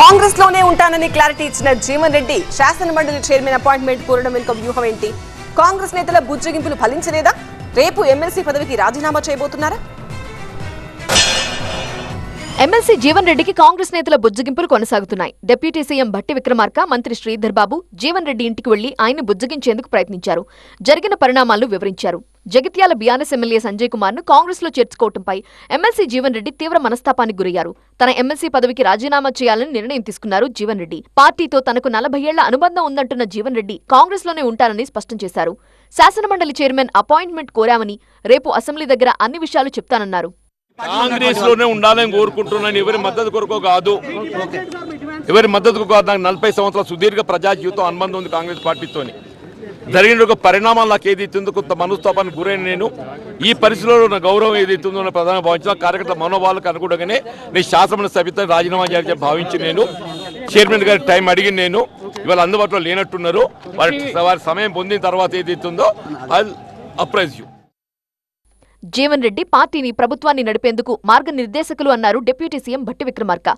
కాంగ్రెస్లోనే ఉంటానని క్లారిటీ ఇచ్చిన జీవన్ రెడ్డి శాసన మండలి చైర్మన్ అపాయింట్మెంట్ కోరడం వెనుక వ్యూహం ఏంటి? కాంగ్రెస్ నేతల బుజ్జగింపులు ఫలించలేదా? రేపు ఎమ్మెల్సీ పదవికి రాజీనామా చేయబోతున్నారా? ఎమ్మెల్సీ జీవన్ రెడ్డికి కాంగ్రెస్ నేతల బుజ్జగింపులు కొనసాగుతున్నాయి. డిప్యూటీ సీఎం భట్టి విక్రమార్క మంత్రి శ్రీధర్ బాబు జీవన్ రెడ్డి ఇంటికి వెళ్ళి ఆయన బుజ్జగించేందుకు ప్రయత్నించారు. జరిగిన పరిణామాలను వివరించారు. జగిత్యాల బీఆర్ఎస్ ఎమ్మెల్యే సంజయ్ కుమార్ను కాంగ్రెస్లో చేర్చుకోవడంపై ఎమ్మెల్సీ జీవన్ రెడ్డి తీవ్ర మనస్తాపానికి గురయ్యారు. తన ఎమ్మెల్సీ పదవికి రాజీనామా చేయాలని నిర్ణయం తీసుకున్నారు జీవన్ రెడ్డి. పార్టీతో తనకు నలభై ఏళ్ళ అనుబంధం ఉందంటున్న జీవన్ రెడ్డి కాంగ్రెస్లోనే ఉంటారని స్పష్టం చేశారు. శాసనమండలి చైర్మన్ అపాయింట్మెంట్ కోరామని రేపు అసెంబ్లీ దగ్గర అన్ని విషయాలు చెప్తానన్నారు. కాంగ్రెస్లోనే ఉండాలని కోరుకుంటున్నాను. ఎవరి మద్దతు కొరకు కాదు. ఎవరి మద్దతు కాదు. నాకు నలభై సంవత్సరాల సుదీర్ఘ ప్రజా జీవితం అనుబంధం ఉంది కాంగ్రెస్ పార్టీతోని. జరిగిన ఒక పరిణామాలు నాకు ఏదైతుందో కొంత మనస్తాపానికి గురైన నేను. ఈ పరిస్థితిలో నా గౌరవం ఏదైతుందో నా ప్రధాన భావించిన కార్యకర్తల మనోభావాలకు అనుగుణంగానే నేను శాసనమండలి సభ్యత రాజీనామా చేయాలని భావించి నేను. చైర్మన్ గారి టైం అడిగి నేను. ఇవాళ అందుబాటులో లేనట్టున్నారు. వారి వారి సమయం పొందిన తర్వాత ఏదైతుందో I appraise you Jeevan Reddy పార్టీని ప్రభుత్వాన్ని నడిపేందుకు మార్గనిర్దేశకులు అన్నారు డిప్యూటీ సీఎం భట్టి విక్రమార్క.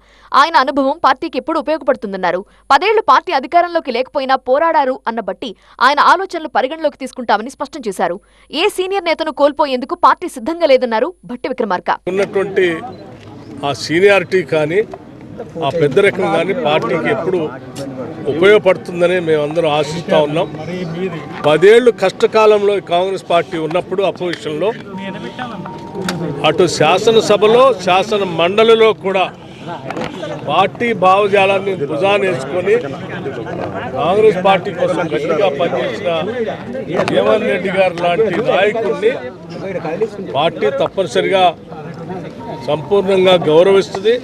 ఆయన అనుభవం పార్టీకి ఎప్పుడు ఉపయోగపడుతుందన్నారు. పదేళ్ళు పార్టీ అధికారంలోకి లేకపోయినా పోరాడారు అన్న బట్టి ఆయన ఆలోచనలు పరిగణలోకి తీసుకుంటామని స్పష్టం చేశారు. ఏ సీనియర్ నేతను కోల్పోయేందుకు పార్టీ సిద్ధంగా లేదన్నారు భట్టి విక్రమార్క. ఉన్నటువంటి ఆ సీనియారిటీ కానీ ఆ పెద్ద రకం కానీ పార్టీకి ఎప్పుడు ఉపయోగపడుతుందని మేమందరం ఆశిస్తూ ఉన్నాం. పదేళ్ళు కష్టకాలంలో కాంగ్రెస్ పార్టీ ఉన్నప్పుడు అపోజిషన్లో అటు శాసనసభలో శాసన మండలిలో కూడా పార్టీ భావజాలాన్ని భుజాన్ని వేసుకొని కాంగ్రెస్ పార్టీ కోసం గట్టిగా పనిచేసిన జగన్ రెడ్డి గారు లాంటి నాయకుడిని పార్టీ తప్పనిసరిగా సంపూర్ణంగా గౌరవిస్తుంది.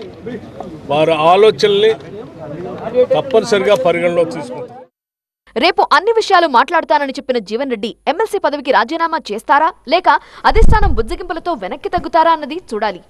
వారి ఆలోచనల్ని తప్పనిసరిగా పరిగణలోకి తీసుకుంటుంది రేపు అన్ని విషయాలు మాట్లాడతానని చెప్పిన జీవన్ రెడ్డి ఎమ్మెల్సీ పదవికి రాజీనామా చేస్తారా? లేక అధిష్టానం బుజ్జగింపులతో వెనక్కి తగ్గుతారా అన్నది చూడాలి.